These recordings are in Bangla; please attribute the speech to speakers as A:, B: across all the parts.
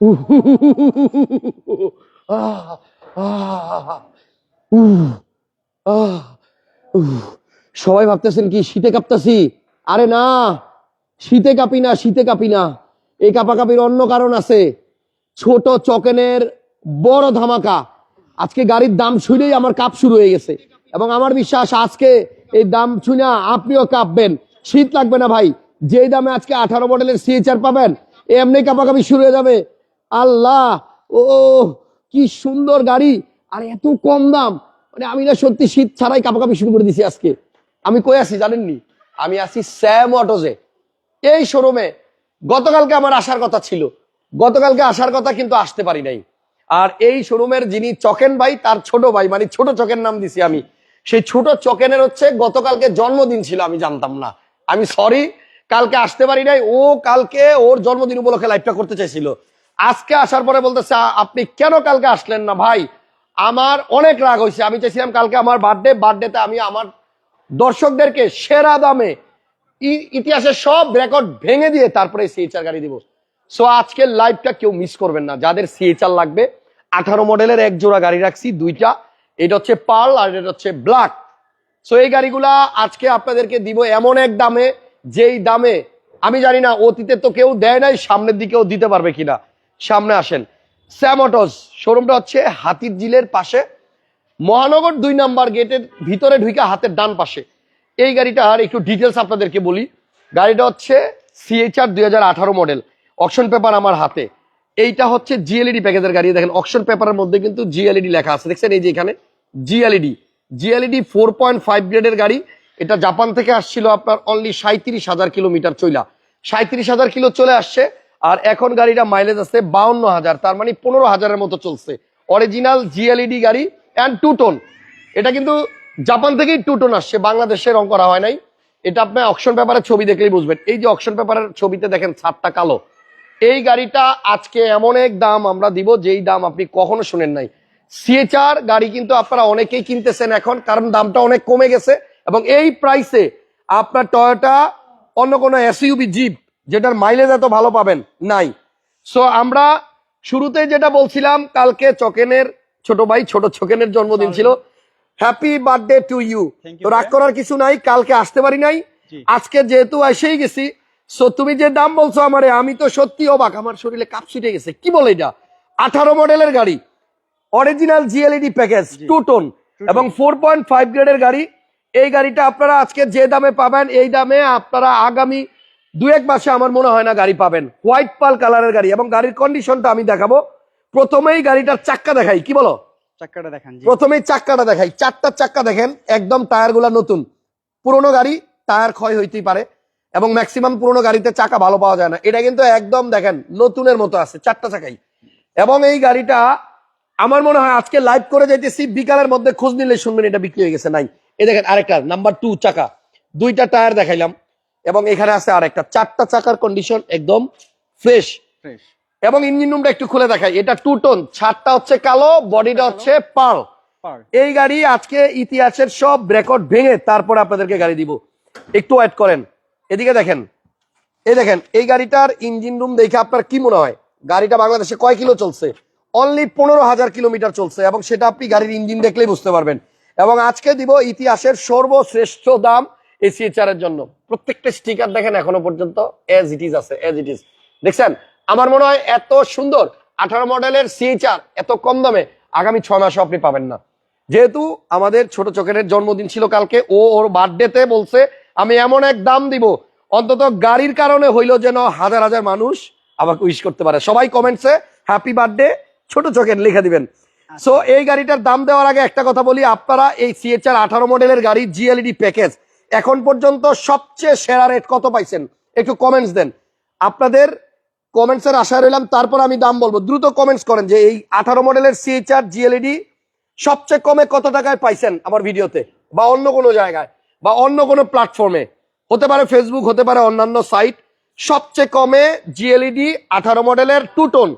A: সবাই ভাবতেছেন কি শীতে কাঁপতাছি? আরে না, শীতে কাঁপি না, শীতে কাঁপি না। এই কাঁপাকাঁপির অন্য কারণ আছে। ছোট চকেনের বড় ধামাকা। আজকে গাড়ির দাম শুনেই আমার কাপ শুরু হয়ে গেছে। এবং আমার বিশ্বাস, আজকে এই দাম শুনে আপনিও কাঁপবেন। শীত লাগবে না ভাই। যেই দামে আজকে আঠারো মডেলের সিএচআর পাবেন, এমনি কাঁপাকাঁপি শুরু হয়ে যাবে। আল্লাহ, ও, কি সুন্দর গাড়ি। আর, এত কম দাম। মানে আমি না সত্যি শীত ছাড়াই কাঁপাকাঁপি শুরু করে দিছি আজকে। আমি কই আছি জানেননি? আমি আছি স্যাম অটোজে। এই শোরুমে গতকালকে আমার আসার কথা ছিল। গতকালকে আসার কথা কিন্তু আসতে পারি নাই। আর এই শোরুমের যিনি চকেন ভাই, তার ছোট ভাই মানে ছোট চকের নাম দিছি আমি। সেই ছোট চকেনের হচ্ছে গতকালকে জন্মদিন ছিল, আমি জানতাম না। আমি সরি কালকে আসতে পারি নাই। ও কালকে ওর জন্মদিন উপলক্ষে লাইভটা করতে চাইছিল। আজকে আসার পরে বলতেছে, "আ- আপনি কেন কালকে আসলেন না ভাই? আমার অনেক রাগ হয়েছে। আমি চাইছিলাম কালকে আমার বার্থডে বার্থডেতে আমি আমার দর্শকদেরকে সেরা দামে ইতিহাসের সব রেকর্ড ভেঙে দিয়ে তারপরে সিএচআর গাড়ি দিব। সো আজকের লাইভটা কেউ মিস করবেন না। যাদের সিএচআর লাগবে, আঠারো মডেলের এক জোড়া গাড়ি রাখছি, দুইটা। এটা হচ্ছে পার্ল আর এটা হচ্ছে ব্ল্যাক সো এই গাড়িগুলা আজকে আপনাদেরকে দিব এমন এক দামে, যেই দামে, আমি জানি না, অতীতে তো কেউ দেয় নাই, সামনের দিকেও দিতে পারবে কিনা। সামনে আসেন। স্যামটস শোরুমটা হচ্ছে হাতির জিলের পাশে। মহানগর দুই নাম্বার গেটের ভিতরে ঢুকে হাতের ডান পাশে। এই গাড়িটার একটু ডিটেলস আপনাদেরকে বলি। গাড়িটা হচ্ছে সিএইচআর দুই হাজার আঠারো মডেল অকশন পেপার আমার হাতে। এইটা হচ্ছে জিএলইডি প্যাকেজের গাড়ি। দেখেন অকশন পেপারের মধ্যে কিন্তু জিএলইডি লেখা আছে। দেখছেন, এই যে এখানে GLED GLED four point five গ্রেডের গাড়ি। এটা জাপান থেকে আসছিল আপনার অনলি সাঁত্রিশ হাজার কিলোমিটার চইলা। সাঁত্রিশ হাজার কিলো চলে আসছে। আর এখন গাড়িটা মাইলেজ আছে বাউন্ন হাজার, তার মানে পনেরো হাজারের মতো চলছে। অরিজিনাল জিএলইডি গাড়ি অ্যান্ড টু টোন এটা কিন্তু জাপান থেকেই টু টোন আসছে, বাংলাদেশে রং করা হয় নাই। এটা আপনি অকশন পেপারের ছবি দেখলেই বুঝবেন। এই যে অকশন পেপারের ছবিতে দেখেন ছাদটা কালো। এই গাড়িটা আজকে এমন এক দাম আমরা দিব যেই দাম আপনি কখনো শুনেন নাই। সিএচআর গাড়ি কিন্তু আপনারা অনেকেই কিনতেছেন এখন, কারণ দামটা অনেক কমে গেছে। এবং এই প্রাইসে আপনার টয়োটা অন্য কোনো এসইউবি জিপ যেটার মাইলেজ এত ভালো পাবেন? নাই। সো আমরা শুরুতে যেটা বলছিলাম কালকে চকেনের ছোট ভাই ছোট চকেনের জন্মদিন ছিল। হ্যাপি বার্থডে টু ইউ তো রাগ করার কিছু নাই কালকে আসতে পারি নাই। আজকে যেহেতু এসেই গেছি সো তুমি যে দাম বলছো আমারে আমি তো সত্যি অবাক আমার শরীরে কাপ ছিটে গেছে। কি বলে এটা? আঠারো মডেলের গাড়ি। Original GLED package two tone এবং ফোর পয়েন্ট ফাইভ গ্রেডের গাড়ি। এই গাড়িটা আপনারা আজকে যে দামে পাবেন এই দামে আপনারা আগামী দু এক মাসে আমার মনে হয় না গাড়ি পাবেন। হোয়াইট পাল কালারের গাড়ি এবং গাড়ির কন্ডিশনটা আমি দেখাবো। প্রথমেই গাড়িটার চাক্কা দেখাই কি বলো?
B: চাক্কাটা দেখান
A: প্রথমেই চাক্কাটা দেখাই চারটা চাক্কা দেখেন একদম টায়ারগুলা নতুন। পুরোনো গাড়ি টায়ার ক্ষয় হইতেই পারে এবং ম্যাক্সিমাম পুরনো গাড়িতে চাকা ভালো পাওয়া যায় না। এটা কিন্তু একদম দেখেন নতুনের মতো আছে চারটা চাকাই। এবং এই গাড়িটা আমার মনে হয় আজকে লাইভ করে যাইতেছি বিকালের মধ্যে খোঁজ নিলে শুনবেন এটা বিক্রি হয়ে গেছে নাই। এই দেখেন আরেকটা নাম্বার টু চাকা। দুইটা টায়ার দেখাইলাম। এবং এখানে আছে আরেকটা চারটা চাকার কন্ডিশন একদম ফ্রেশ
B: ফ্রেশ
A: এবং ইঞ্জিন রুমটা একটু খুলে দেখাই এটা টু টোন ছাদটা হচ্ছে কালো বডিটা হচ্ছে পার্ল
B: পার
A: এই গাড়ি আজকে ইতিহাসের সব রেকর্ড ভেঙে তারপরে আপনাদেরকে গাড়ি দিব। একটু ওয়েট করেন। এদিকে দেখেন এই দেখেন এই গাড়িটার ইঞ্জিন রুম দেখে আপনার কি মনে হয়? গাড়িটা বাংলাদেশে কয় কিলো চলছে? অনলি পনেরো হাজার কিলোমিটার চলছে এবং সেটা আপনি গাড়ির ইঞ্জিন দেখলেই বুঝতে পারবেন। এবং আজকে দিব ইতিহাসের সর্বশ্রেষ্ঠ দাম এই সিএচআর এর জন্য। প্রত্যেকটা স্টিকার দেখেন এখনও পর্যন্ত এজ ইট ইজ আছে এজ ইট ইজ দেখছেন? আমার মনে হয় এত সুন্দর আঠারো মডেলের সিএচআর এত কম দামে আগামী ছয় মাসও আপনি পাবেন না। যেহেতু আমাদের ছোট চোখের জন্মদিন ছিল কালকে ও ওর বার্থডেতে বলছে আমি এমন এক দাম দিব। অন্তত গাড়ির কারণে হইল যেন হাজার হাজার মানুষ আমাকে উইশ করতে পারে। সবাই কমেন্টসে হ্যাপি বার্থডে ছোট চোখের লিখে দিবেন। সো এই গাড়িটার দাম দেওয়ার আগে একটা কথা বলি আপনারা এই সিএচআর আঠারো মডেলের গাড়ি জিএলইডি প্যাকেজ এখন পর্যন্ত সবচেয়ে সেরা রেট কত পাইছেন? একটু কমেন্টস দেন। আপনাদের কমেন্টসের আশা রইলাম, তারপর আমি দাম বলব। দ্রুত কমেন্টস করেন যে এই আঠারো মডেলের সিএচআর জিএলইডি সবচেয়ে কমে কত টাকায় পাইছেন আমার ভিডিওতে? বা অন্য কোনো জায়গায়, বা অন্য কোনো প্ল্যাটফর্মে হতে পারে ফেসবুক হতে পারে অন্যান্য সাইট সবচেয়ে কমে জিএলইডি আঠারো মডেলের টু টোন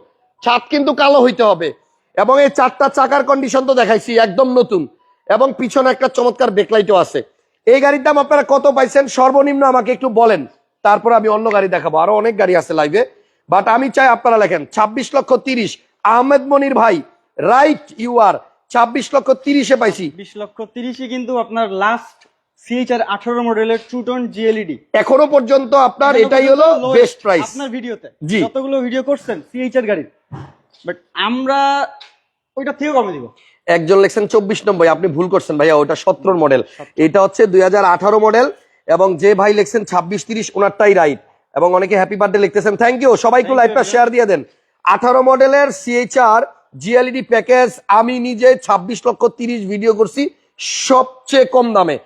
A: ছাদ কিন্তু কালো হইতে হবে। এবং এই চারটা চাকার কন্ডিশন তো দেখাইছি, একদম নতুন। এবং পিছনে একটা চমৎকার বেকলাইটও আছে। এই গাড়ির দাম আপনারা কত পাইছেন? সর্বনিম্ন আমাকে একটু বলেন। তারপর আমি অন্য গাড়ি দেখাবো। আরও অনেক গাড়ি আছে লাইভে বাট আমি চাই আপনারা লেখেন ছাব্বিশ লক্ষ তিরিশ। আহমেদ মনির ভাই রাইট ইউ আর ছাব্বিশ লক্ষ তিরিশে পাইছি।
B: বিশ লক্ষ তিরিশে কিন্তু আপনার লাস্ট সিএইচআর আঠারো মডেলের টু টোন জিএলইডি
A: এখনও পর্যন্ত আপনার এটাই হলো বেস্ট প্রাইস
B: আপনার ভিডিওতে
A: জি।
B: যতগুলো ভিডিও করছেন সিএইচআর গাড়ির। বাট আমরা ওইটা থেকে কমে দিব।
A: একজন লেখছেন চব্বিশ নম্বর আপনি ভুল করছেন ভাইয়া ওটা সতেরো মডেল এটা হচ্ছে দুই হাজার আঠারো মডেল এবং যে ভাই লিখছেন ছাব্বিশ তিরিশ ওনারটাই রাইট এবং অনেকে হ্যাপি বার্থডে লিখতেছেন। থ্যাংক ইউ সবাইকে লাইভটা শেয়ার দিয়ে দেন। আঠারো মডেলের সিএইচআর জিএলইডি প্যাকেজ আমি নিজে ছাব্বিশ লক্ষ তিরিশ ভিডিও করছি সবচেয়ে কম দামে।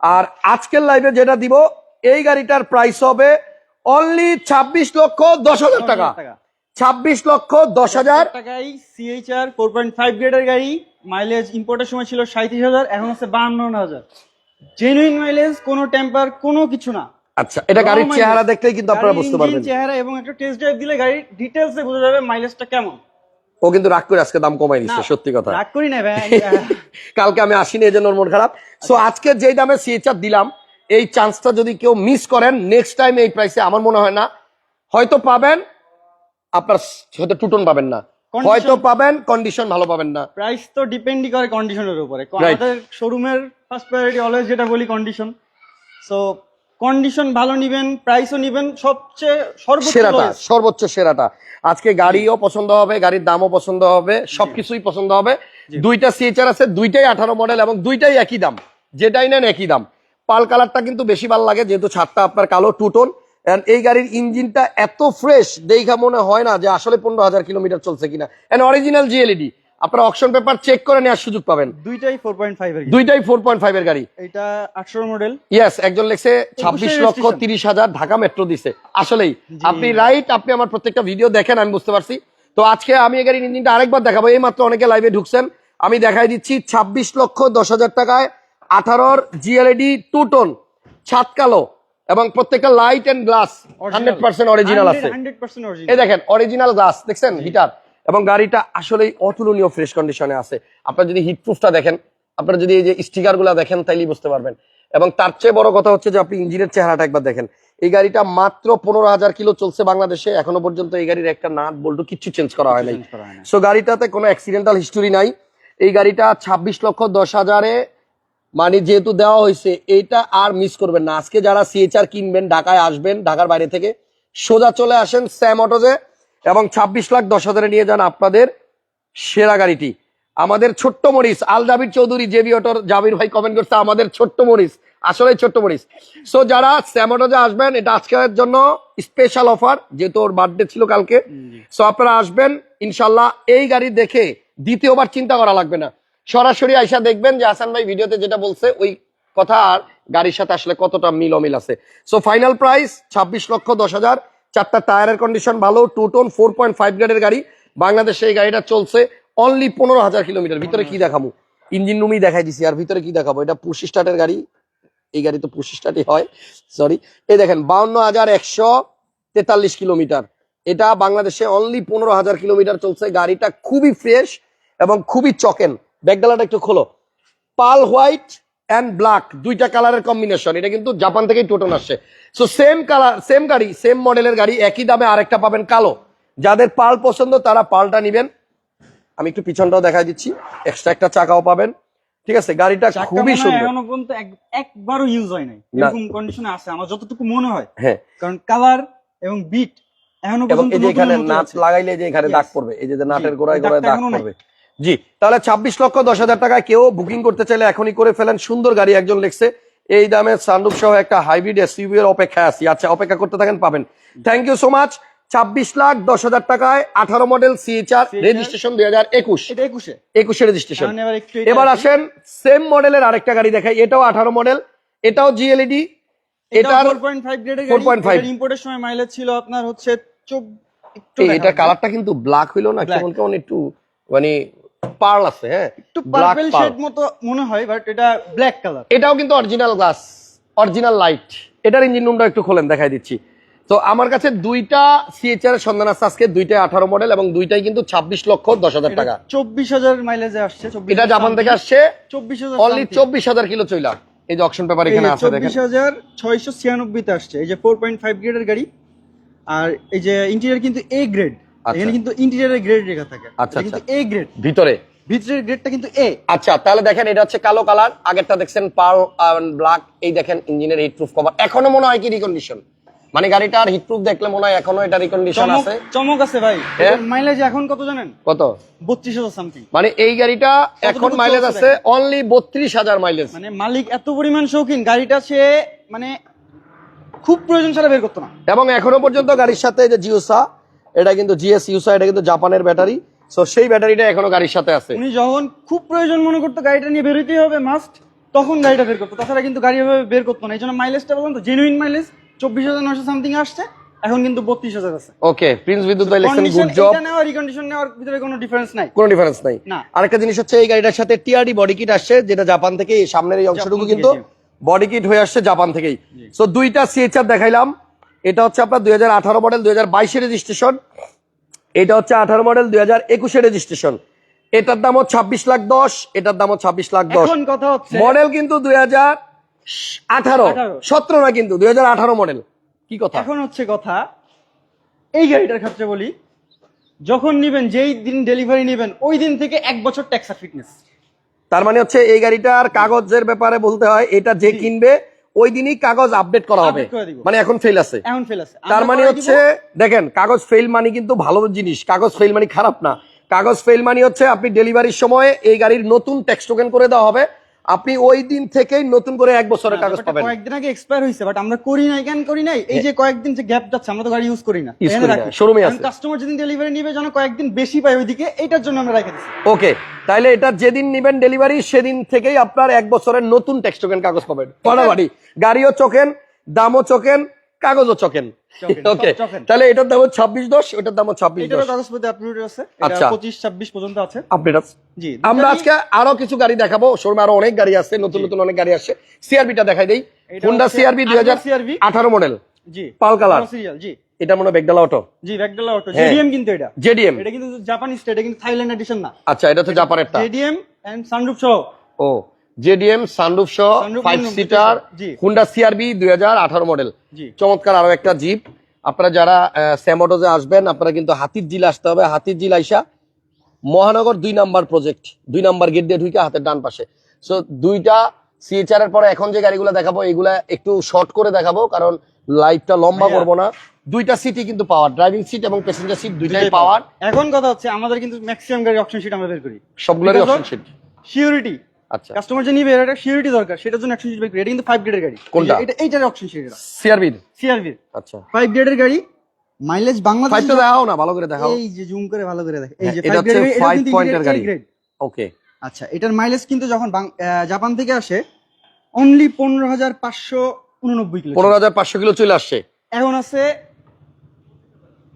A: আর আজকের লাইভে যেটা দিব এই গাড়িটার প্রাইস হবে অনলি ছাব্বিশ লক্ষ দশ হাজার টাকা। ছাব্বিশ লক্ষ দশ হাজার
B: টাকায় সিএইচআর ফোর পয়েন্ট ফাইভ গ্রেডের গাড়ি মাইলেজ ইম্পোর্টের সময় ছিল সাঁত্রিশ হাজার এখন হচ্ছে বাহান্ন হাজার। জেনুইন মাইলেজ কোনো টেম্পার কোনো কিছু না।
A: আচ্ছা এটা গাড়ির চেহারা। দেখলেই কিন্তু আপনারা বুঝতে পারবেন।
B: চেহারা এবং একটা টেস্ট ড্রাইভ দিলে গাড়ির ডিটেলস এ বোঝা যাবে মাইলেজটা কেমন।
A: ও কিন্তু রাগ করে আজকে দাম কমাই নিচ্ছে সত্যি কথা।
B: রাগ করি না ভাই
A: কালকে আমি আসিনি এই জন্য ওর মন খারাপ। সো আজকে যেই দামে সিএচআর দিলাম এই চান্সটা যদি কেউ মিস করেন নেক্সট টাইম এই প্রাইসে আমার মনে হয় না। হয়তো পাবেন আপনার হয়তো টুটন পাবেন না। হয়তো পাবেন কন্ডিশন ভালো পাবেন না।
B: প্রাইস তো ডিপেন্ডই করে কন্ডিশনের উপরে। আমাদের শোরুমের ফার্স্ট প্রায়োরিটি অলওয়েজ যেটা বলি কন্ডিশন সো কন্ডিশন ভালো নিবেন প্রাইসও নিবেন সবচেয়ে সর্বোচ্চ
A: সেরাটা সর্বোচ্চ সেরাটা। আজকে গাড়িও পছন্দ হবে গাড়ির দামও পছন্দ হবে সবকিছুই পছন্দ হবে। দুইটা সিএচআর আছে দুইটাই আঠারো মডেল এবং দুইটাই একই দাম। যেটাই নেন একই দাম। পাল কালারটা কিন্তু বেশি ভালো লাগে যেহেতু ছাদটা আপনার কালো টুটন। And এই গাড়ির ইঞ্জিনটা এত ফ্রেশ দেখা মনে হয় না যে আসলে পনেরো হাজার কিলোমিটার চলছে কিনা। এন্ড অরিজিনাল জিএলইডি আপনার অকশন পেপার চেক করে নেওয়ার সুযোগ পাবেন।
B: দুইটাই ফোর পয়েন্ট ফাইভ এর
A: দুইটাই ফোর পয়েন্ট ফাইভ এর গাড়ি।
B: এটা আঠারো মডেল
A: ইয়েস একজন লেখছে ছাব্বিশ লক্ষ
B: registration।
A: তিরিশ হাজার ঢাকা মেট্রো দিছে। আসলেই আপনি রাইট আপনি আমার প্রত্যেকটা ভিডিও দেখেন আমি বুঝতে পারছি। তো আজকে আমি এই গাড়ির ইঞ্জিনটা আরেকবার দেখাবো। এই মাত্র অনেকে লাইভে ঢুকছেন। আমি দেখাই দিচ্ছি ছাব্বিশ লক্ষ দশ হাজার টাকায় আঠারোর জিএলইডি টু টোন ছাদ কালো। এবং প্রত্যেকটা light and glass hundred percent original আছে। এই দেখেন অরিজিনাল গ্লাস দেখছেন? হিটার এবং গাড়িটা আসলেই অতুলনীয় ফ্রেশ কন্ডিশনে আছে। আপনারা যদি হিট প্রুফটা দেখেন আপনারা যদি এই যে স্টিকারগুলা দেখেন তাইলেই বুঝতে পারবেন। এবং তার চেয়ে বড় কথা হচ্ছে যে আপনি ইঞ্জিনের চেহারাটা একবার দেখেন। এই গাড়িটা মাত্র পনেরো হাজার কিলো চলছে বাংলাদেশে এখনও পর্যন্ত এই গাড়ির একটা নাট বল্টু কিচ্ছু চেঞ্জ করা হয় নাই। সো গাড়িটাতে কোনো অ্যাক্সিডেন্টাল হিস্টোরি নাই। এই গাড়িটা ছাব্বিশ লক্ষ দশ হাজারে মানে যেহেতু দেওয়া হয়েছে এইটা আর মিস করবেন না। আজকে যারা সিএচআর কিনবেন ঢাকায় আসবেন ঢাকার বাইরে থেকে সোজা চলে আসেন স্যাম অটোজে এবং ছাব্বিশ লাখ দশ হাজারে নিয়ে যান আপনাদের সেরা গাড়িটি। আমাদের ছোট্ট মরিস আল জাবির চৌধুরী জেবি অটোর জাবির ভাই কমেন্ট করছে আমাদের ছোট্ট মরিস আসলে ছোট্ট মরিস। সো যারা স্যাম অটোজে আসবেন এটা আজকের জন্য স্পেশাল অফার যেহেতু ওর বার্থডে ছিল কালকে। সো আপনারা আসবেন ইনশাল্লাহ এই গাড়ি দেখে দ্বিতীয়বার চিন্তা করা লাগবে না। সরাসরি আইসা দেখবেন যে হাসান ভাই ভিডিওতে যেটা বলছে, ওই কথা আর গাড়ির সাথে আসলে কতটা মিল অমিল আছে। সো ফাইনাল প্রাইস ছাব্বিশ লক্ষ দশ হাজার। চারটা টায়ারের কন্ডিশন ভালো two tone four point five গ্রেডের গাড়ি। বাংলাদেশে এই গাড়িটা চলছে অনলি পনেরো হাজার কিলোমিটার ভিতরে কি দেখাবো? ইঞ্জিন রুমই দেখাই দিছি, আর ভিতরে কি দেখাবো? এটা পুশ স্টার্টের গাড়ি। এই গাড়ি তো পুশ স্টার্টই হয়। সরি এই দেখেন, বাউন্ন হাজার একশো তেতাল্লিশ কিলোমিটার এটা বাংলাদেশে অনলি পনেরো হাজার কিলোমিটার চলছে। গাড়িটা খুবই ফ্রেশ এবং খুবই চকেন। ব্যাকডালাটা একটু খোলো। পাল হোয়াইট অ্যান্ড ব্ল্যাক দুইটা কালারের কম্বিনেশন। এটা কিন্তু জাপান থেকেই টোটন আসছে। সো সেম কালার সেম গাড়ি সেম মডেলের গাড়ি একই দামে আরেকটা পাবেন কালো। যাদের পাল পছন্দ তারা পালটা নিবেন। আমি একটু পিছনটাও দেখা দিচ্ছি। এক্সট্রা একটা চাকাও পাবেন। ঠিক আছে গাড়িটা খুবই সুন্দর।
B: এখনও পর্যন্ত একবারও ইউজ হয় নাই। এরকম কন্ডিশনে আছে। আমার যতটুকু মনে হয়।
A: হ্যাঁ।
B: কারণ কালার এবং বিট
A: এখনও
B: পর্যন্ত
A: এই যে এখানে নাট লাগাইলে যে এখানে দাগ পড়বে। এই যে যে নাটের গোড়ায় গোড়ায় দাগ পড়বে। জি। তাহলে ছাব্বিশ লক্ষ দশ হাজার টাকায় কেউ বুকিং করতে চাইলে এখনই করে ফেলেন। সুন্দর গাড়ি একজন লিখছে এই দামে সানরুফ সহ একটা হাইব্রিড এসইউভি এর অপেক্ষায় আছি। আচ্ছা অপেক্ষা করতে থাকেন পাবেন। থ্যাংক ইউ সো মাচ ছাব্বিশ লাখ দশ হাজার টাকায় আঠারো মডেল সিএচআর রেজিস্ট্রেশন দুই হাজার একুশ।
B: একুশে?
A: একুশে রেজিস্ট্রেশন
B: এবার।
A: আসেন সেম মডেলের আরেকটা গাড়ি দেখাই। এটাও আঠারো মডেল এটাও জিএলইডি
B: এটার
A: এটার
B: 4.5 গ্রেডের
A: 4.5
B: গাড়ি। ইম্পোর্টের সময় মাইলেজ ছিল আপনার হচ্ছে
A: এটা কালারটা কিন্তু ব্ল্যাক হইল না? কেমন কেমন একটু মানে পার্ল আছে হ্যাঁ?
B: একটু পার্পল শেড মতো মনে হয় বাট এটা ব্ল্যাক কালার
A: এটাও কিন্তু অরিজিনাল গ্লাস অরিজিনাল লাইট এটার ইঞ্জিন রুমটা একটু খোলেন দেখাই দিচ্ছি। তো আমার কাছে দুইটা সিএচআর এর সন্ধান আছে আজকে দুইটাই আঠারো মডেল এবং দুইটাই কিন্তু ছাব্বিশ লক্ষ দশ হাজার টাকা।
B: চব্বিশ হাজার মাইলেজে আসছে
A: এটা জাপান থেকে আসছে।
B: চব্বিশ হাজার
A: অনলি চব্বিশ হাজার কিলো চইলা। এই যে অকশন পেপার এখানে আছে দেখেন।
B: চব্বিশ হাজার ছয়শো ছিয়ানব্বইতে আসছে এই যে ফোর পয়েন্ট ফাইভ গ্রেডের গাড়ি। আর এই যে ইন্টেরিয়র কিন্তু এ গ্রেড। এখানে কিন্তু ইন্টেরিয়রের গ্রেড লেখা থাকে।
A: আচ্ছা,
B: কিন্তু
A: আচ্ছা।
B: এ গ্রেড
A: ভিতরে?
B: ভিতরের গ্রেডটা কিন্তু এ
A: আচ্ছা তাহলে দেখেন এটা হচ্ছে কালো কালার আগেরটা দেখছেন ব্ল্যাক এই দেখেন ইঞ্জিনের হিট প্রুফ কভার এখনও মনে হয় কি রিকন্ডিশন মানে গাড়িটার হিট প্রুফ দেখলে মনে হয় এখনও এটা রিকন্ডিশন আছে।
B: চমক আছে ভাই।
A: হ্যাঁ?
B: মাইলেজ এখন কত জানেন?
A: কত?
B: বত্রিশ হাজার সামথিং
A: মানে এই গাড়িটা এখন মাইলেজ আছে অনলি বত্রিশ হাজার মাইলেজ
B: মানে মালিক এত পরিমাণ শৌখিন গাড়িটা সে মানে খুব প্রয়োজন ছাড়া বের করতো না।
A: এবং এখনও পর্যন্ত গাড়ির সাথে যে জিওসা এটা কিন্তু জিএস ইউসা এটা কিন্তু জাপানের ব্যাটারি সো সেই ব্যাটারিটা এখনও গাড়ির সাথে আছে।
B: উনি যখন খুব প্রয়োজন মনে করতো গাড়িটা নিয়ে বেরোতেই হবে মাস্ট তখন গাড়িটা বের করতো। তাছাড়া কিন্তু গাড়ি এভাবে বের করতো না। এই জন্য মাইলেজটা বলুন তো জেনুইন মাইলেজ চব্বিশ হাজার নশো সামথিং আসছে। এখন কিন্তু বত্রিশ হাজার আছে।
A: ওকে প্রিন্স বিদ্যুৎ ভাই লেখছেন গুড জব
B: এটা নেওয়া রিকন্ডিশন নেওয়ার ভিতরে কোনো ডিফারেন্স নাই।
A: কোনো ডিফারেন্স নাই।
B: না।
A: আরেকটা জিনিস হচ্ছে এই গাড়িটার সাথে টিআরডি বডি কিট আসছে যেটা জাপান থেকে সামনের এই অংশটুকু কিন্তু বডি কিট হয়ে আসছে জাপান থেকেই। সো দুইটা সিএচআর দেখাইলাম। এটা হচ্ছে আপনার দুই হাজার আঠারো মডেল দুই হাজার বাইশের রেজিস্ট্রেশন এটা হচ্ছে আঠারো মডেল দুই হাজার একুশের রেজিস্ট্রেশন এটার দাম হচ্ছে ছাব্বিশ লাখ দশ এটার দাম হচ্ছে ছাব্বিশ লাখ দশ।
B: কথা
A: মডেল কিন্তু দুই হাজার আঠারো সতেরো না কিন্তু দুই হাজার আঠারো মডেল কি কথা?
B: এখন হচ্ছে কথা এই গাড়িটার ক্ষেত্রে বলি যখন নিবেন যেই দিন ডেলিভারি নেবেন ওই দিন থেকে এক বছর ট্যাক্স আর ফিটনেস
A: তার মানে হচ্ছে এই গাড়িটার কাগজের ব্যাপারে বলতে হয় এটা যে কিনবে ওই দিনই কাগজ আপডেট করা হবে। মানে এখন ফেল আছে।
B: এখন ফেল আছে।
A: তার মানে হচ্ছে দেখেন কাগজ ফেল মানে কিন্তু ভালো জিনিস কাগজ ফেল মানে খারাপ না। কাগজ ফেল মানে হচ্ছে আপনি ডেলিভারির সময় এই গাড়ির নতুন ট্যাক্স টোকেন করে দেওয়া হবে। আপনি ওই দিন থেকেই নতুন করে এক বছরের কাগজ পাবেন।
B: কয়েকদিন আগে এক্সপায়ার হয়েছে বাট আমরা করি নাই কেন করি নাই? এই যে কয়েকদিন যে গ্যাপ যাচ্ছে আমরা তো গাড়ি ইউজ করি না।
A: শোরুমে আছে।
B: কাস্টমার যেদিন ডেলিভারি নিবে যেন কয়েকদিন বেশি পায় ওইদিকে এটার জন্য আমরা রেখে দিচ্ছি
A: ওকে তাইলে এটা যেদিন নিবেন ডেলিভারি সেদিন থেকেই আপনার এক বছরের নতুন ট্যাক্স টোকেন কাগজ পাবেন। ফাটাফাটি গাড়িও চোখেন দামও চোখেন কাগজও চোখেন, ওকে তাহলে এটার দাম ছাব্বিশ দশ ওটার দাম ছাব্বিশ আচ্ছা।
B: পঁচিশ ছাব্বিশ পর্যন্ত আছে।
A: আপডেট আছে
B: জি
A: আমরা আজকে আরও কিছু গাড়ি দেখাবো। শোরুমে আরও অনেক গাড়ি আছে নতুন নতুন অনেক গাড়ি আসছে। সিআরবিটা দেখাই দেই। হুন্ডা সিআরবি দুই হাজার আঠারো মডেল
B: জি
A: পাল কালার।
B: সিরিয়াল জি।
A: এটা মনে হয় বেগডালা অটো
B: জি ব্যাকডালা অটো। জেডিএম কিন্তু এটা।
A: জেডিএম
B: এটা কিন্তু জাপানি স্টেট এটা কিন্তু থাইল্যান্ড এডিশন না।
A: আচ্ছা এটা হচ্ছে জাপানেরটা
B: জেডিএম এন্ড সানরুফ সহ।
A: ও। জেডিএম সানরুফ সহ ফাইভ সিটার। হুন্ডা সিআরবি দুই হাজার আঠারো মডেল চমৎকার আরও একটা জিপ আপনারা যারা স্যামোটোজে আসবেন আপনারা কিন্তু হাতির জিল আসতে হবে। হাতির জিল আইসা মহানগর দুই নাম্বার প্রজেক্ট দুই নাম্বার গেট দিয়ে ঢুকে হাতের ডান পাশে। সো দুইটা সিএচআর এর পরে এখন যে গাড়িগুলো দেখাবো এগুলা একটু শর্ট করে দেখাবো কারণ লাইভটা লম্বা। করব না। দুইটা সিটই কিন্তু পাওয়ার ড্রাইভিং সিট এবং প্যাসেঞ্জার সিট দুইটাই পাওয়ার
B: এখন কথা হচ্ছে আমাদের কিন্তু ম্যাক্সিমাম গাড়ি অপশন শিট আমরা বের করি।
A: সবগুলোরই অপশন সিট
B: সিউরিটি
A: আচ্ছা।
B: কাস্টমার যে নিবে এটা সিউরিটি দরকার। সেটার জন্য কিন্তু গ্রেডের গাড়ি।
A: কোনটা?
B: এটা এইটার অপশন
A: সিআরবির
B: সিআরভি
A: আচ্ছা।
B: গ্রেডের গাড়ি মাইলেজ বাংলাদেশ
A: না ভালো করে দেখাও।
B: এই যে জুম করে ভালো করে দেখে এই
A: হ্যাঁ,
B: যে
A: এটা হচ্ছে
B: গ্রেডের এটা কিন্তু
A: point এর গাড়ি। ওকে
B: আচ্ছা এটার মাইলেজ কিন্তু যখন জাপান থেকে আসে অনলি পনেরো হাজার পাঁচশো উননব্বই কিলো
A: পনেরো হাজার পাঁচশো কিলো চলে আসছে।
B: এখন আছে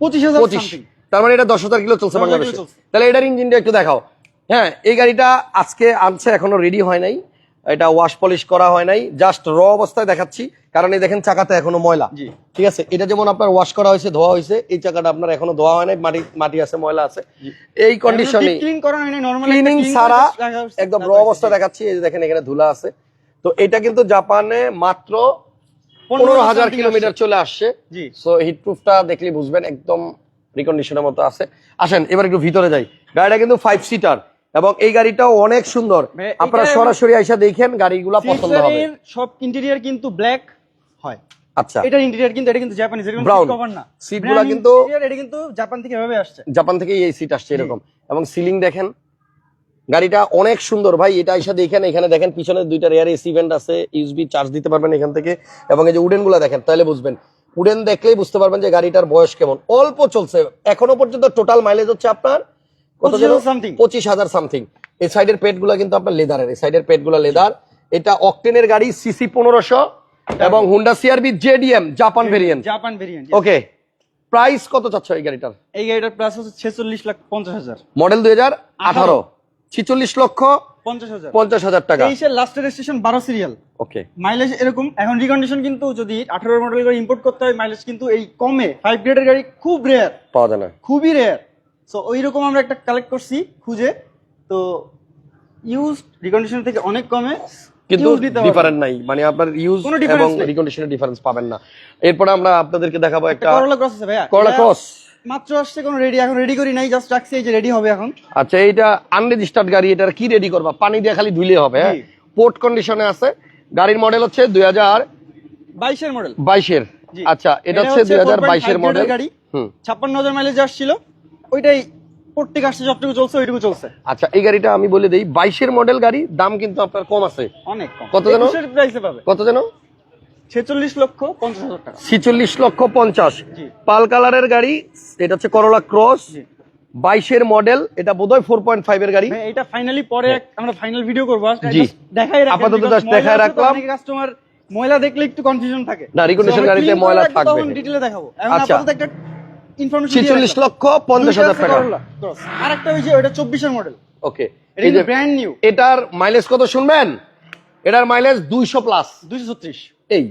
B: পঁচিশ হাজার
A: পঁচিশ। তার মানে এটা দশ হাজার কিলো চলছে বাংলাদেশে। তাহলে এটার ইঞ্জিনটা একটু দেখাও। হ্যাঁ এই গাড়িটা আজকে আনছে এখনও রেডি হয় নাই। এটা ওয়াশ পলিশ করা হয় নাই। জাস্ট র অবস্থায় দেখাচ্ছি কারণ এই দেখেন চাকাতে এখনও ময়লা। ঠিক আছে? এটা যেমন আপনার ওয়াশ করা হয়েছে ধোয়া হয়েছে এই চাকাটা আপনার এখনও ধোয়া হয় নাই মাটি মাটি আছে ময়লা আছে। এই কন্ডিশনে
B: ক্লিন
A: ছাড়া একদম র অবস্থা দেখাচ্ছি এই যে দেখেন এখানে ধুলা আছে। তো এটা কিন্তু জাপানে মাত্র পনেরো হাজার কিলোমিটার চলে আসছে।
B: জি।
A: সো হিট প্রুফটা দেখলে বুঝবেন একদম রিকন্ডিশনের মতো আছে। আসেন এবার একটু ভিতরে যাই। গাড়িটা কিন্তু ফাইভ সিটার এবং এই গাড়িটাও অনেক সুন্দর। আপনারা সরাসরি আইসা দেখেন গাড়িগুলা পছন্দ হবে।
B: সব ইন্টেরিয়র কিন্তু ব্ল্যাক হয়।
A: আচ্ছা।
B: এটার ইন্টেরিয়র কিন্তু এটা কিন্তু জাপানিজ এটা
A: Brown।
B: কভার না।
A: সিটগুলা কিন্তু-
B: এটা কিন্তু জাপান থেকে এভাবে আসছে।
A: জাপান থেকে এই সিট আসছে এরকম। এবং সিলিং দেখেন গাড়িটা অনেক সুন্দর। ভাই এটা এসে দেখেন এখানে দেখেন পিছনে দুইটা রেয়ার এসি ভেন্ট আছে ইউএসবি চার্জ দিতে পারবেন এখান থেকে। এবং এই যে উডেনগুলা দেখেন তাহলে বুঝবেন। উডেন দেখলেই বুঝতে পারবেন যে গাড়িটার বয়স কেমন। অল্প চলছে। এখনও পর্যন্ত টোটাল মাইলেজ হচ্ছে আপনার কত যেন
B: 25,000 something।
A: পঁচিশ হাজার সামথিং এই সাইডের পেটগুলা কিন্তু আপনার লেদারের এই সাইডের পেটগুলা লেদার এটা অকটেনের গাড়ি সিসি পনেরোশো এবং Honda CRV JDM Japan variant
B: Japan variant
A: okay price কত চাচ্ছ এই গাড়িটার?
B: এই গাড়িটার প্রাইস হচ্ছে ছেচল্লিশ লাখ পঞ্চাশ হাজার।
A: মডেল দুই হাজার আঠারো। ছিচল্লিশ লক্ষ
B: পঞ্চাশ হাজার।
A: টাকা।
B: তেইশের লাস্ট রেজিস্ট্রেশন বারো সিরিয়াল
A: ওকে
B: মাইলেজ এরকম এখন রিকন্ডিশন কিন্তু যদি আঠারো মডেল গাড়ি ইম্পোর্ট করতে হয় মাইলেজ কিন্তু এই কমে। ফাইভ গ্রেডের গাড়ি খুব রেয়ার
A: পাওয়া যায় না।
B: খুবই রেয়ার সো ওই রকম আমরা একটা কালেক্ট করছি খুঁজে। তো ইউজ রিকন্ডিশন থেকে অনেক কমে
A: কিন্তু। ডিফারেন্ট নাই। মানে আপনার ইউজ এবং রিকন্ডিশনের ডিফারেন্স পাবেন না। এরপরে আমরা আপনাদেরকে দেখাবো একটা
B: করলা ক্রস আছে ভাইয়া।
A: করলা ক্রস
B: মাত্র আসছে কোনো রেডি এখন রেডি করি নাই জাস্ট রাখছি এই যে রেডি হবে এখন।
A: আচ্ছা এইটা আনরেজিস্টার্ড গাড়ি এটার কি রেডি করবা? পানি দিয়ে খালি ধুইলে হবে হ্যাঁ? পোর্ট কন্ডিশনে আছে। গাড়ির মডেল হচ্ছে দুই হাজার
B: বাইশের মডেল
A: বাইশের।
B: জি।
A: আচ্ছা এটা হচ্ছে
B: হচ্ছে
A: দুই হাজার বাইশের মডেল
B: গাড়ি।
A: হুম।
B: ছাপ্পান্ন হাজার মাইলেজ আসছিল। ওইটাই প্রত্যেক আসছে যতটুকু চলছে ওইটুকু চলছে।
A: আচ্ছা এই গাড়িটা আমি বলে দিই বাইশের মডেল গাড়ি দাম কিন্তু আপনার কম আছে।
B: অনেক কম।
A: কত যেন?
B: প্রাইসে পাবে।
A: কত যেন?
B: ছেচল্লিশ লক্ষ পঞ্চাশ হাজার টাকা।
A: ছিচল্লিশ লক্ষ পঞ্চাশ। পাল কালারের গাড়ি এটা হচ্ছে করোলা ক্রস। বাইশের মডেল এটা বোধহয় ফোর পয়েন্ট ফাইভ এর গাড়ি।
B: এটা ফাইনালি পরে আমরা ফাইনাল ভিডিও করব। just দেখাই
A: আপাতত দেখাই রাখলাম।
B: কাস্টমার ময়লা দেখলে একটু কনফিউশন থাকে।
A: না,
B: আমরা
A: গাড়িতে ময়লা থাকবে।
B: ডিটেলে দেখাবো। এখন
A: আচ্ছা।
B: আপাতত একটা ইনফরমেশন
A: ছিচল্লিশ লক্ষ পঞ্চাশ হাজার টাকা।
B: আর একটা ওই যে ওটা চব্বিশের মডেল
A: ওকে
B: এটা কিন্তু ব্র্যান্ড নিউ
A: এটার মাইলেজ কত শুনবেন? এটার মাইলেজ দুইশো প্লাস
B: দুইশো ছত্রিশ।
A: এই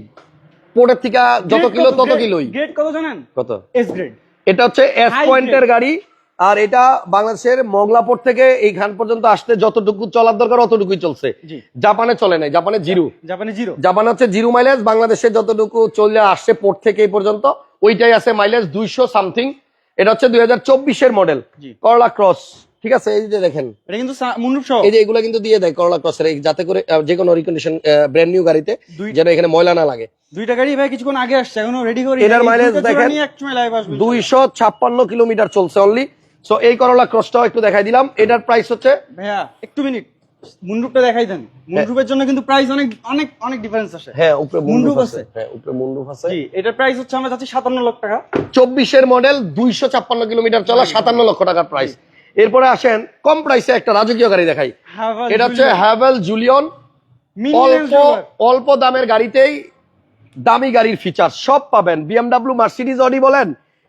A: পোর্টের থেকে যত কিলো তত কিলোই।
B: গ্রেড কত জানেন?
A: কত?
B: এস গ্রেড
A: এটা হচ্ছে এস পয়েন্টের গাড়ি। আর এটা বাংলাদেশের মংলাপোর্ট থেকে এই এইখান পর্যন্ত আসতে যতটুকু চলার দরকার অতটুকুই চলছে। জাপানে চলে নাই জাপানে জিরো।
B: জাপানে জিরো।
A: জাপান হচ্ছে জিরো মাইলেজ বাংলাদেশে যতটুকু চলে আসছে পোর্ট থেকে এই পর্যন্ত ওইটাই আছে মাইলেজ দুইশো সামথিং এটা হচ্ছে দুই হাজার চব্বিশের মডেল করলা ক্রস ঠিক আছে এই যে দেখেন।
B: এটা কিন্তু সহ।
A: এই যে এগুলো কিন্তু দিয়ে দেয় করলা ক্রসের যাতে করে যে কোনো রিকন্ডিশন ব্র্যান্ড নিউ গাড়িতে যেন এখানে ময়লা না লাগে।
B: দুইটা গাড়ি ভাই কিছুক্ষণ আগে আসছে এখনও রেডি করি
A: এটার
B: জোড়া
A: দেখেন।
B: নিয়ে একসময় লাইভ আসবে
A: দুইশো ছাপ্পান্ন কিলোমিটার চলছে অনলি সো এই করলা ক্রসটাও একটু দেখাই দিলাম। এটার প্রাইস হচ্ছে
B: ভাইয়া একটু মিনিট মুন্ডুপটা দেখাই দেন। মুন্ডুপের জন্য কিন্তু প্রাইস অনেক অনেক অনেক ডিফারেন্স আসে।
A: হ্যাঁ উপরে মুন্ডুপ আছে।
B: আছে।
A: হ্যাঁ উপরে মুন্ডুপ আছে।
B: জি এটার প্রাইস হচ্ছে আমরা যাচ্ছি সাতান্ন লক্ষ টাকা।
A: চব্বিশের মডেল দুইশো ছাপ্পান্ন কিলোমিটার চলা সাতান্ন লক্ষ টাকার প্রাইস এরপরে আসেন কম প্রাইসে একটা রাজকীয় গাড়ি দেখাই। এটা হচ্ছে। হ্যাভেল জুলিয়ন অল্প অল্প দামের গাড়িতেই দামি গাড়ির ফিচার সব পাবেন। বিএমডাব্লিউ মার্সিডিজ অডি বলেন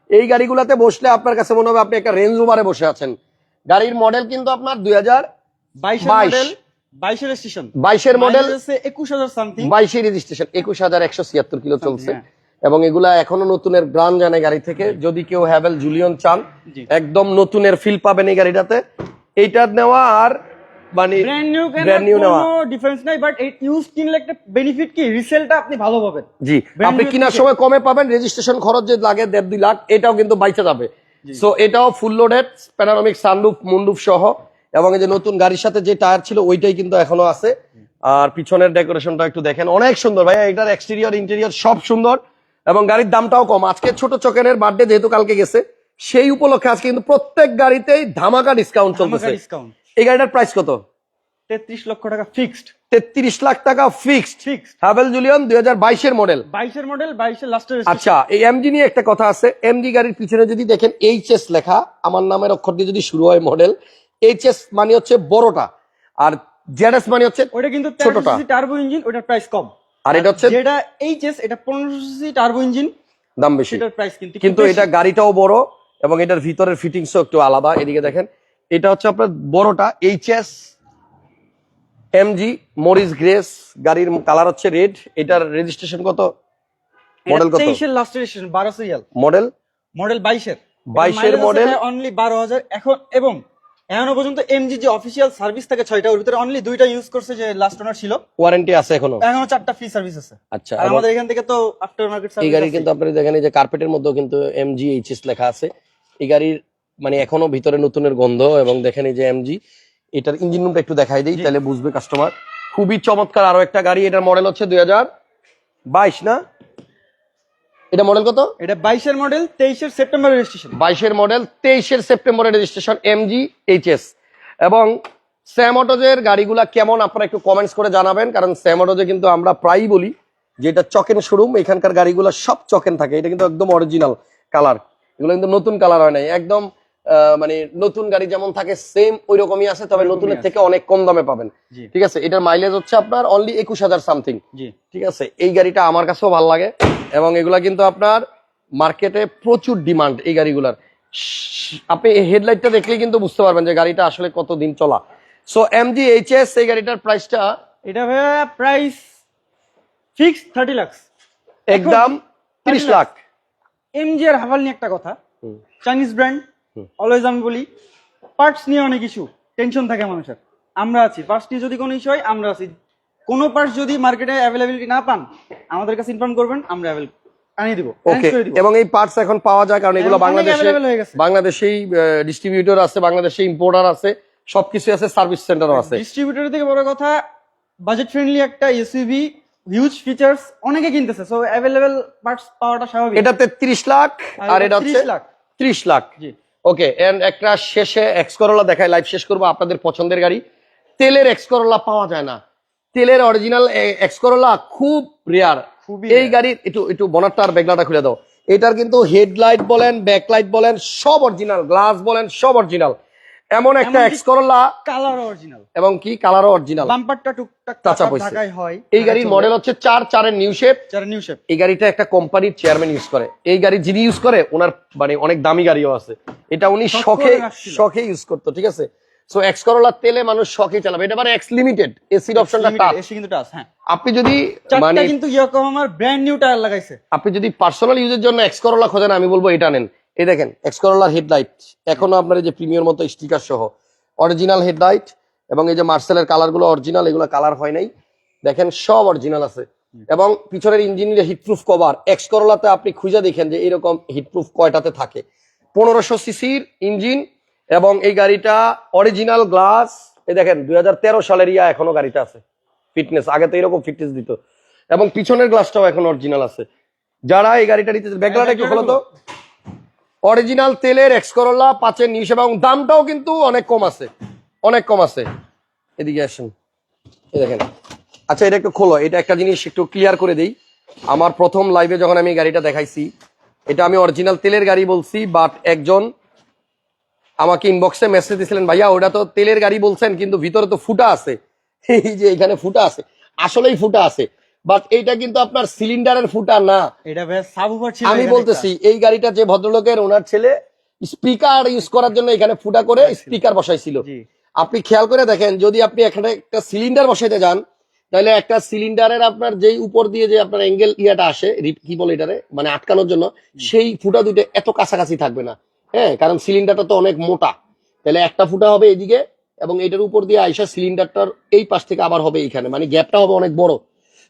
A: এই গাড়িগুলোতে বসলে আপনার কাছে মনে হবে আপনি একটা রেঞ্জ ওভারে বসে আছেন। গাড়ির মডেল কিন্তু আপনার দুই হাজার
B: বাইশের
A: বাইশ।
B: মডেল বাইশের স্টেশন
A: বাইশের মডেল
B: একুশ হাজার সামথিং
A: বাইশে রেজিস্ট্রেশন একুশ হাজার একশো ছিয়াত্তর কিলো চলছে।
B: হ্যাঁ।
A: এবং এগুলা এখনও নতুনের গ্রান জানে গাড়ি থেকে। যদি কেউ হ্যাভেল জুলিয়ন চান একদম নতুনের ফিল পাবেন এই গাড়িটাতে। এইটার নেওয়া আর মানে
B: ব্র্যান্ড নিউ
A: ব্র্যান্ড নিউ নেওয়া।
B: ডিফারেন্স নাই বাট এই ইউজ কিনলে একটা বেনিফিট কি? রিসেলটা আপনি ভালো পাবেন।
A: জি আপনি কেনার সময় কমে পাবেন রেজিস্ট্রেশন খরচ যে লাগে দেড় দুই লাখ এটাও কিন্তু বাইচে যাবে। সো এটাও ফুল লোডেড প্যানারমিক সানরুফ সহ। এবং এই যে নতুন গাড়ির সাথে যে টায়ার ছিল ওইটাই কিন্তু এখনও আছে। আর পিছনের ডেকোরেশনটা একটু দেখেন অনেক সুন্দর ভাই এটার এক্সটেরিয়র ইন্টেরিয়র সব সুন্দর। এবং গাড়ির দামটাও কম। আজকে ছোট চকেনের বার্থডে যেহেতু কালকে গেছে সেই উপলক্ষে আজকে কিন্তু প্রত্যেক গাড়িতেই ধামাকা ডিসকাউন্ট চলতেছে।
B: ডিসকাউন্ট
A: এই গাড়িটার প্রাইস কত?
B: তেত্রিশ লক্ষ টাকা ফিক্সড
A: তেত্রিশ লাখ টাকা ফিক্সড
B: ফিক্সড
A: হ্যাভেল জুলিয়ন দুই হাজার বাইশের মডেল
B: বাইশের মডেল বাইশের লাস্টের
A: আচ্ছা এই এমজি নিয়ে একটা কথা আছে। এমজি গাড়ির পিছনে যদি দেখেন এইচ লেখা আমার নামের অক্ষর দিয়ে যদি শুরু হয় মডেল এইচ মানে হচ্ছে বড়টা আর জেডএস মানে হচ্ছে
B: ওটা কিন্তু
A: ছোটটা।
B: টার্বো ইঞ্জিন ওটার প্রাইস কম।
A: আর এটা হচ্ছে
B: যেটা এইচএস এটা পনেরোশো সিসি টার্বো ইঞ্জিন
A: দাম বেশি।
B: প্রাইস কিন্তু
A: কিন্তু এটা গাড়িটাও বড় এবং এটার ভিতরের ফিটিংসও একটু আলাদা। এদিকে দেখেন এটা হচ্ছে আপনার বড়টা H S MG Morris grace গাড়ির কালার হচ্ছে রেড এটার রেজিস্ট্রেশন কত? মডেল কত?
B: তেইশের লাস্টের স্টেশন বারো সিরিয়াল
A: মডেল
B: মডেল বাইশের।
A: 22 এর model।
B: অনলি বারো হাজার এখন এবং এখনও পর্যন্ত এমজি যে অফিসিয়াল সার্ভিস থাকে ছয়টা ওর ভিতরে অনলি দুইটা ইউজ করছে যে লাস্ট ওনার ছিল।
A: ওয়ারেন্টি আছে এখনও?
B: এখনও চারটা ফ্রি সার্ভিস আছে।
A: আচ্ছা
B: আর আমাদের এখান থেকে তো আফটার মার্কেট সার্ভিস এই
A: গাড়ি কিন্তু আপনারা দেখেন এই যে কার্পেটের মধ্যেও কিন্তু এমজি এইচএস লেখা আছে। এই গাড়ির মানে এখনও ভিতরে নতুনের গন্ধ এবং দেখেন এই যে এমজি এটার ইঞ্জিন রুমটা একটু দেখাই দিই তাহলে বুঝবে কাস্টমার খুবই চমৎকার আরও একটা গাড়ি এটার মডেল হচ্ছে দুই হাজার বাইশ না? এটা মডেল কত?
B: এটা বাইশের মডেল তেইশের সেপ্টেম্বর রেজিস্ট্রেশন
A: বাইশের মডেল তেইশের সেপ্টেম্বরের রেজিস্ট্রেশন এমজি এইচএস এবং স্যাম অটোজের গাড়িগুলা কেমন আপনারা একটু কমেন্টস করে জানাবেন কারণ স্যাম অটোজে কিন্তু আমরা প্রায়ই বলি যে এটা চকেন শোরুম এখানকার গাড়িগুলো সব চকেন থাকে এটা কিন্তু একদম অরিজিনাল কালার এগুলো কিন্তু নতুন কালার হয় নাই একদম মানে নতুন গাড়ি যেমন থাকে সেম ওই রকমই আছে তবে নতুনের থেকে অনেক কম দামে পাবেন। ঠিক আছে? এটার মাইলেজ হচ্ছে আপনার অনলি একুশ হাজার সামথিং ঠিক আছে? এই গাড়িটা আমার কাছেও ভালো লাগে এবং এগুলা কিন্তু আপনার মার্কেটে প্রচুর ডিমান্ড এই গাড়িগুলার। আপনি হেডলাইটটা দেখলেই কিন্তু বুঝতে পারবেন যে গাড়িটা আসলে কত দিন চলা। So M G H S এই গাড়িটার প্রাইসটা
B: এটা প্রাইস ফিক্স থার্টি লাখ
A: একদম তিরিশ লাখ।
B: এমজি আর হাভাল নিয়ে একটা কথা। Chinese brand. অলওয়েজ আমি বলি পার্টস নিয়ে অনেক ইস্যু টেনশন থাকে মানুষের। আমরা আছি পার্টস নিয়ে যদি কোনো ইস্যু হয় আমরা আছি। কোনো পার্টস যদি মার্কেটে অ্যাভেলেবিলিটি না পান আমাদের কাছে ইনফর্ম করবেন আমরা অ্যাভেল আনিয়ে দিব
A: ওকে এবং এই পার্টস এখন পাওয়া যায় কারণ এগুলো বাংলাদেশে। বাংলাদেশেই ডিস্ট্রিবিউটর আছে বাংলাদেশে ইম্পোর্টার আছে সবকিছু আছে সার্ভিস সেন্টারও আছে।
B: ডিস্ট্রিবিউটর থেকে বড় কথা বাজেট ফ্রেন্ডলি একটা এসইভি হিউজ ফিচার্স অনেকে কিনতেছে সো অ্যাভেলেবেল পার্টস পাওয়াটা স্বাভাবিক।
A: এটা তেত্রিশ লাখ
B: আর এটা
A: হচ্ছে
B: 30 লাখ।
A: ত্রিশ লাখ।
B: জি।
A: ওকে এন্ড একটা শেষে এক্স করোলা দেখায় লাইভ শেষ করব আপনাদের পছন্দের গাড়ি। তেলের এক্স করোলা পাওয়া যায় না। তেলের অরিজিনাল এক্স করোলা খুব রেয়ার
B: খুবই
A: এই
B: গাড়ি
A: গাড়ির একটু একটু বনারটা আর বেগলাটা খুলে দাও। এটার কিন্তু হেডলাইট বলেন ব্যাকলাইট বলেন সব অরিজিনাল গ্লাস বলেন সব অরিজিনাল এমন একটা এক্স করোলা
B: কালার অরিজিনাল
A: এবং কি কালারও অরিজিনাল
B: বাম্পারটা টুকটাক
A: হয়েছে।
B: ঢাকায় হয়।
A: এই গাড়ির মডেল হচ্ছে চার চারের নিউ শেপ
B: যারা নিউ শেপ
A: এই গাড়িটা একটা কোম্পানির চেয়ারম্যান ইউজ করে। এই গাড়ি যিনি ইউজ করে ওনার মানে অনেক দামি গাড়িও আছে। এটা উনি
B: শখে।
A: শখে ইউজ করতো ঠিক আছে? সো এক্স করোলা তেলে মানুষ শখে চালাবে। এটা মানে এক্স লিমিটেড এসির অপশনটা টাচ
B: এসি কিন্তু টাচ হ্যাঁ।
A: আপনি যদি মানে
B: কিন্তু ইয়োকোহামার ব্র্যান্ড নিউ টায়ার লাগাইছে।
A: আপনি যদি পার্সোনাল ইউজের জন্য এক্স করোলা খোঁজেন আমি বলব এটা নেন। এই দেখেন এক্সকরোলার হেডলাইট এখনও আপনার এই যে প্রিমিয়ার মতো স্টিকার সহ। অরিজিনাল হেডলাইট এবং এই যে মার্সেলের কালারগুলো অরিজিনাল এগুলো কালার হয় নাই। দেখেন সব অরিজিনাল আছে। এবং পিছনের ইঞ্জিনের হিটপ্রুফ কভার এক্স করোলাতে আপনি খুঁজে দেখেন যে এরকম হিটপ্রুফ কয়টাতে থাকে। পনেরোশো সিসির ইঞ্জিন এবং এই গাড়িটা অরিজিনাল গ্লাস এই দেখেন দুই হাজার তেরো সালের ইয়া এখনও গাড়িটা আছে। ফিটনেস আগে তো এরকম ফিটনেস দিত। এবং পিছনের গ্লাসটাও এখন অরিজিনাল আছে। যারা এই গাড়িটা নিতে ব্যাকলাটা একটু খোলো তো। অরিজিনাল তেলের এক্স করোলা পাঁচের নিউজ এবং দামটাও কিন্তু অনেক কম আছে। অনেক কম আছে। এদিকে আসেন। দেখেন। আচ্ছা এটা একটু খোলো। এটা একটা জিনিস একটু ক্লিয়ার করে দেই। আমার প্রথম লাইভে যখন আমি গাড়িটা দেখাইছি, এটা আমি অরিজিনাল তেলের গাড়ি বলছি বাট একজন আমাকে ইনবক্সে মেসেজ দিয়েছিলেন ভাইয়া, ওটা তো তেলের গাড়ি বলছেন, কিন্তু ভিতরে তো ফুটা আছে। এই যে এখানে ফুটা আছে। আসলেই ফুটা আছে। বাট এইটা কিন্তু আপনার সিলিন্ডারের ফুটা না।
B: এটা
A: আমি বলতেছি এই গাড়িটা যে ভদ্রলোকের ওনার ছেলে স্পিকার ইউজ করার জন্য এখানে ফুটা করে স্পিকার বসাইছিল। আপনি খেয়াল করে দেখেন যদি আপনি এখানে একটা সিলিন্ডার বসাইতে যান তাহলে একটা সিলিন্ডারের আপনার যেই উপর দিয়ে যে আপনার অ্যাঙ্গেল ইয়াটা আসে কি বলে এটারে? মানে আটকানোর জন্য সেই ফুটা দুইটা এত কাছাকাছি থাকবে না। হ্যাঁ কারণ সিলিন্ডারটা তো অনেক মোটা। তাহলে একটা ফুটা হবে এদিকে এবং এটার উপর দিয়ে আইসা সিলিন্ডারটার এই পাশ থেকে আবার হবে এইখানে। মানে গ্যাপটা হবে অনেক বড়।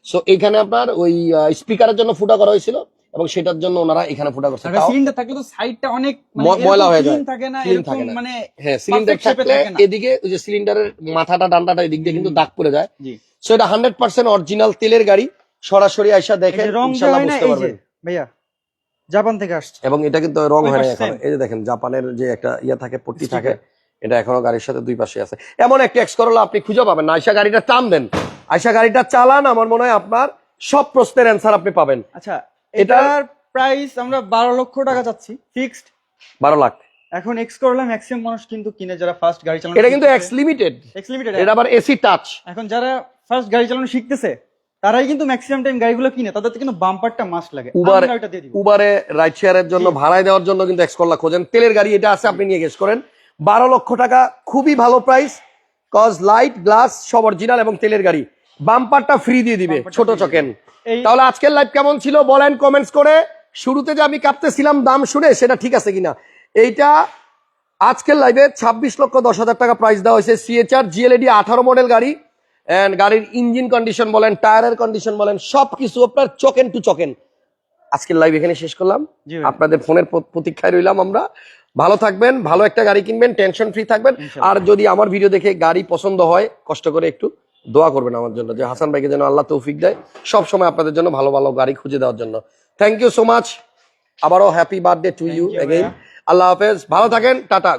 A: সো এইখানে আপনার ওই স্পিকারের জন্য ফুটা করা হয়েছিল এবং সেটার জন্য ওনারা এখানে ফুটা করছে। তাও-
B: সিলিন্ডার থাকলে তো সাইডটা অনেক মানে
A: ময়লা হয়ে যায়।
B: থাকে না এরকম
A: থাকে না।
B: মানে
A: হ্যাঁ সিলিন্ডার থাকলে এদিকে ওই যে সিলিন্ডারের মাথাটা ডান্ডাটা এদিক দিয়ে কিন্তু দাগ পড়ে যায়।
B: জি।
A: সো এটা হান্ড্রেড পার্সেন্ট অরিজিনাল তেলের গাড়ি। সরাসরি আইসা দেখে
B: না
A: বুঝতে পারবেন।
B: ভাইয়া জাপান থেকে আসছে।
A: এবং এটা কিন্তু রং হয় না এখন। এই যে দেখেন জাপানের যে একটা ইয়া থাকে পট্টি থাকে এটা এখনও গাড়ির সাথে দুই পাশে আছে। এমন একটা এক্স করলা আপনি খুঁজে পাবেন না আইসা গাড়িটা টান দেন। আইসা গাড়িটা চালান আমার মনে হয় আপনার সব প্রশ্নের অ্যান্সার আপনি পাবেন।
B: আচ্ছা এটার প্রাইস আমরা বারো লক্ষ টাকা চাচ্ছি ফিক্সড
A: বারো লাখ।
B: এখন এক্স করলে ম্যাক্সিমাম মানুষ কিন্তু কিনে যারা ফার্স্ট গাড়ি চালানো
A: এটা কিন্তু এক্স লিমিটেড
B: এক্স লিমিটেড
A: এটা আবার এসি টাচ
B: এখন যারা ফার্স্ট গাড়ি চালানো শিখতেছে তারাই কিন্তু ম্যাক্সিমাম টাইম গাড়িগুলো কিনে তাদের কিন্তু বাম্পারটা মাস্ট লাগে।
A: উবার উবারে রাইড শেয়ারের জন্য ভাড়ায় দেওয়ার জন্য কিন্তু এক্স করলা খোঁজেন। তেলের গাড়ি এটা আছে আপনি নিয়ে গেস করেন। বারো লক্ষ টাকা খুবই ভালো প্রাইস কজ লাইট গ্লাস সব অরিজিনাল এবং তেলের গাড়ি। বাম্পারটা ফ্রি দিয়ে দিবে ছোট চকেন। তাহলে আজকের লাইভ কেমন ছিল বলেন কমেন্টস করে। শুরুতে যে আমি কাঁপতেছিলাম দাম শুনে সেটা ঠিক আছে কিনা? এইটা আজকের লাইভে ছাব্বিশ লক্ষ দশ হাজার টাকা প্রাইস দেওয়া হয়েছে সিএচআর জিএলএডি আঠারো মডেল গাড়ি। অ্যান্ড গাড়ির ইঞ্জিন কন্ডিশন বলেন টায়ারের কন্ডিশন বলেন সবকিছু আপনার চকেন টু চকেন। আজকের লাইভ এখানে শেষ করলাম। আপনাদের ফোনের প্রতীক্ষায় রইলাম আমরা। ভালো থাকবেন ভালো একটা গাড়ি কিনবেন টেনশন ফ্রি থাকবেন। আর যদি আমার ভিডিও দেখে গাড়ি পছন্দ হয় কষ্ট করে একটু দোয়া করবেন আমার জন্য যে হাসান ভাইকে যেন আল্লাহ তৌফিক দেয় সব সময় আপনাদের জন্য ভালো ভালো গাড়ি খুঁজে দেওয়ার জন্য। থ্যাংক ইউ সো মাচ আবারও happy birthday to you again আল্লাহ হাফেজ। ভালো থাকেন। টাটা।